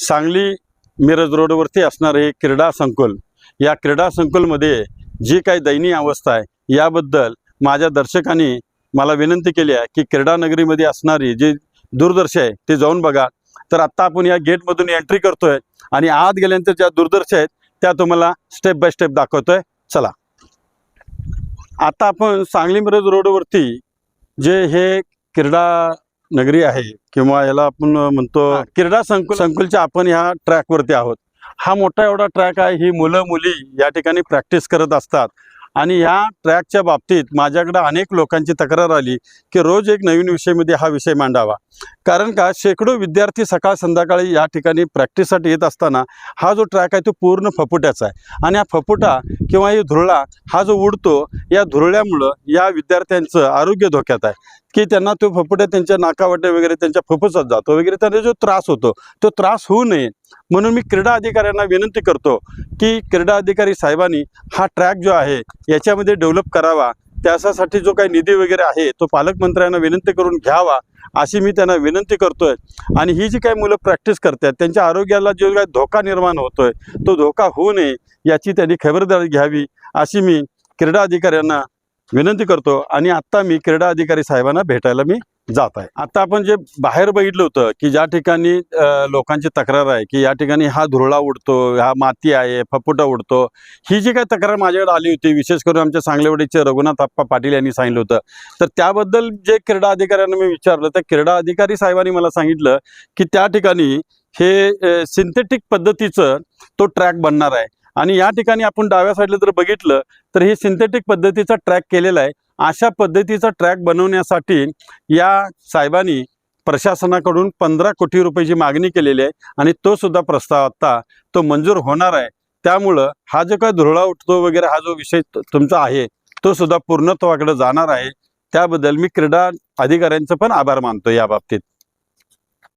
सांगली मिरज रोडवरती असणारे हे क्रीडा संकुल. या क्रीडा संकुलमध्ये जी काही दयनीय अवस्था आहे याबद्दल माझ्या दर्शकांनी मला विनंती केली आहे की क्रीडा नगरीमध्ये असणारी जी दूरदर्शी आहे ते जाऊन बघा. तर आत्ता आपण या गेटमधून एंट्री करतोय आणि आत गेल्यानंतर ज्या दूरदर्शी आहेत त्या तुम्हाला स्टेप बाय स्टेप दाखवतोय. चला. आता आपण सांगली मिरज रोडवरती जे हे क्रीडा नगरी आहे किंवा याला आपण म्हणतो क्रीडा संकुल संकुलच्या आपण ह्या ट्रॅकवरती आहोत. हा मोठा एवढा ट्रॅक आहे ही मुलं मुली या ठिकाणी प्रॅक्टिस करत असतात. आणि ह्या ट्रॅकच्या बाबतीत माझ्याकडे अनेक लोकांची तक्रार आली की रोज एक नवीन विषयमध्ये हा विषय मांडावा. कारण का शेकडो विद्यार्थी सकाळ संध्याकाळी या ठिकाणी प्रॅक्टिससाठी येत असताना हा जो ट्रॅक आहे तो पूर्ण फपुट्याचा आहे. आणि हा फपुटा किंवा ही धुरळा हा जो उडतो या धुरळ्यामुळं या विद्यार्थ्यांचं आरोग्य धोक्यात आहे. की त्यांना तो फपुटा त्यांच्या नाकावाटे वगैरे त्यांच्या फुफ्फुसात जातो वगैरे त्यांना जो त्रास होतो तो त्रास होऊ नये. म्हणून मी क्रीडा अधिकाऱ्यांना विनंती करतो की क्रीडा अधिकारी साहेबांनी हा ट्रॅक जो आहे याच्यामध्ये डेव्हलप करावा. त्याच्यासाठी जो काही निधी वगैरे आहे तो पालकमंत्र्यांना विनंती करून घ्यावा अशी मी त्यांना विनंती करतोय. आणि ही जी काही मुलं प्रॅक्टिस करतात त्यांच्या आरोग्याला जो काही धोका निर्माण होतोय तो धोका होऊ नये याची त्यांनी खबरदारी घ्यावी अशी मी क्रीडा अधिकाऱ्यांना विनंती करतो आणि आत्ता मी क्रीडा अधिकारी साहेबांना भेटायला मी जात आहे. आता आपण जे बाहेर बघितलं होतं की ज्या ठिकाणी लोकांची तक्रार आहे की या ठिकाणी हा धुरळा उडतो हा माती आहे फपुटा उडतो ही जी काही तक्रार माझ्याकडे आली होती विशेष करून आमच्या सांगलेवाडीचे रघुनाथ आप्पा पाटील यांनी सांगितलं होतं तर त्याबद्दल जे क्रीडा अधिकाऱ्यांना मी विचारलं तर क्रीडा अधिकारी साहेबांनी मला सांगितलं की त्या ठिकाणी हे सिंथेटिक पद्धतीचं तो ट्रॅक बनणार आहे. आणि या ठिकाणी आपण डाव्या साईडला जर बघितलं तर हे सिंथेटिक पद्धतीचा ट्रॅक केलेला आहे. अशा पद्धतीचा ट्रॅक बनवण्यासाठी या साहेबांनी प्रशासनाकडून पंधरा कोटी रुपयाची मागणी केलेली आहे आणि तो सुद्धा प्रस्ताव आता तो मंजूर होणार आहे. त्यामुळं हा जो काय धुरळा उठतो वगैरे हा जो विषय तुमचा आहे तो सुद्धा पूर्णत्वाकडे जाणार आहे. त्याबद्दल मी क्रीडा अधिकाऱ्यांचं पण आभार मानतो या बाबतीत.